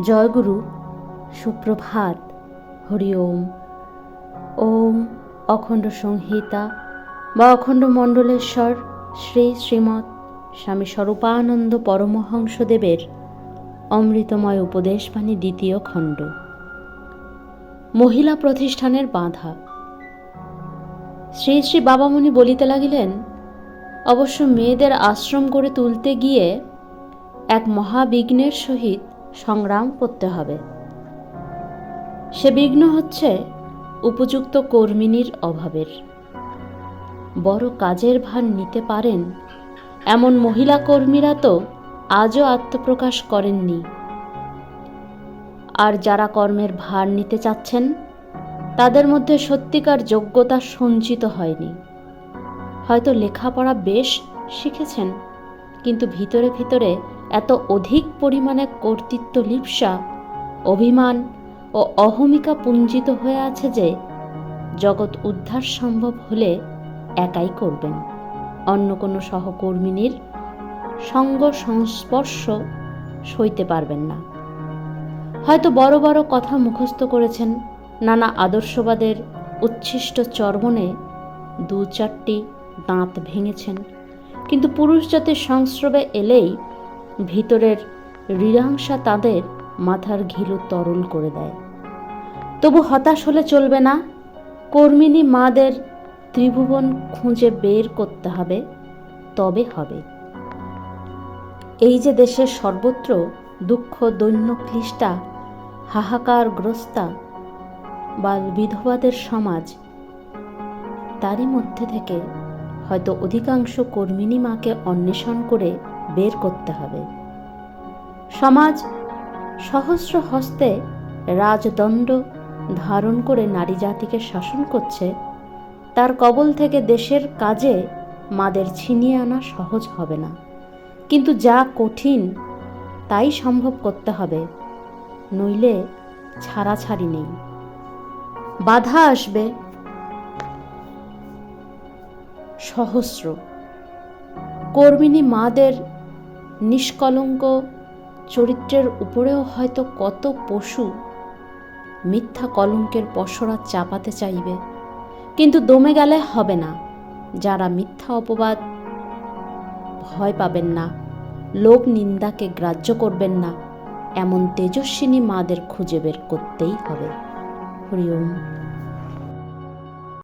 জয়গুরু, সুপ্রভাত, হরি ওম। ওম অখণ্ড সংহিতা বা অখণ্ড মণ্ডলেশ্বর শ্রী শ্রীমৎ স্বামী স্বরূপানন্দ পরমহংসদেবের অমৃতময় উপদেশবাণী দ্বিতীয় খণ্ড। মহিলা প্রতিষ্ঠানের বাধা। শ্রী শ্রী বাবামণি বলিতে লাগিলেন, অবশ্য মেয়েদের আশ্রম করে তুলতে গিয়ে এক মহাবিঘ্নের সহিত সংগ্রাম করতে হবে। সে বিঘ্ন হচ্ছে উপযুক্ত কর্মিনীর অভাবের। বড় কাজের ভার নিতে পারেন এমন মহিলা কর্মীরা তো আজও আত্মপ্রকাশ করেননি। আর যারা কর্মের ভার নিতে চাচ্ছেন, তাদের মধ্যে সত্যিকার যোগ্যতা সঞ্চিত হয়নি। হয়তো লেখাপড়া বেশ শিখেছেন, কিন্তু ভিতরে ভিতরে এত অধিক পরিমাণে কর্তৃত্ব লিপ্সা, অভিমান ও অহমিকা পুঞ্জিত হয়ে আছে যে জগৎ উদ্ধার সম্ভব হলে একাই করবেন। অন্য কোনো সহকর্মিনীর সঙ্গ সংস্পর্শ সইতে পারবেন না। হয়তো বড় বড় কথা মুখস্থ করেছেন নানা আদর্শবাদের উচ্ছিষ্ট চর্বণে দু চারটি দাঁত ভেঙেছেন, কিন্তু পুরুষ জাতির সংস্রবে এলেই ভিতরের ঋণাংসা তাদের মাথার ঘিলু তরল করে দেয়। তবু হতাশ হলে চলবে না। কর্মিনী মাদের ত্রিভুবন খুঁজে বের করতে হবে, তবে হবে। এই যে দেশের সর্বত্র দুঃখ, দৈন্য, ক্লিষ্টা, হাহাকারগ্রস্তা বা বিধবাদের সমাজ, তারই মধ্যে থেকে হয়তো অধিকাংশ কর্মিনী মাকে অন্বেষণ করে বের করতে হবে। সমাজ সহস্র হস্তে রাজদণ্ড ধারণ করে নারী জাতিকে শাসন করছে, তার কবল থেকে দেশের কাজে মাদের ছিনিয়ে আনা সহজ হবে না। কিন্তু যা কঠিন, তাই সম্ভব করতে হবে, নইলে ছাড়াছাড়ি নেই। বাধা আসবে। সহস্র। কর্মিনী মাদের নিষ্কলঙ্ক চরিত্রের উপরেও হয়তো কত পশু মিথ্যা কলঙ্কের পসরা চাপাতে চাইবে। কিন্তু দমে গেলে হবে না। যারা মিথ্যা অপবাদ ভয় পাবেন না, লোক নিন্দাকে গ্রাহ্য করবেন না, এমন তেজস্বিনী মাদের খুঁজে বের করতেই হবে। হরি ওম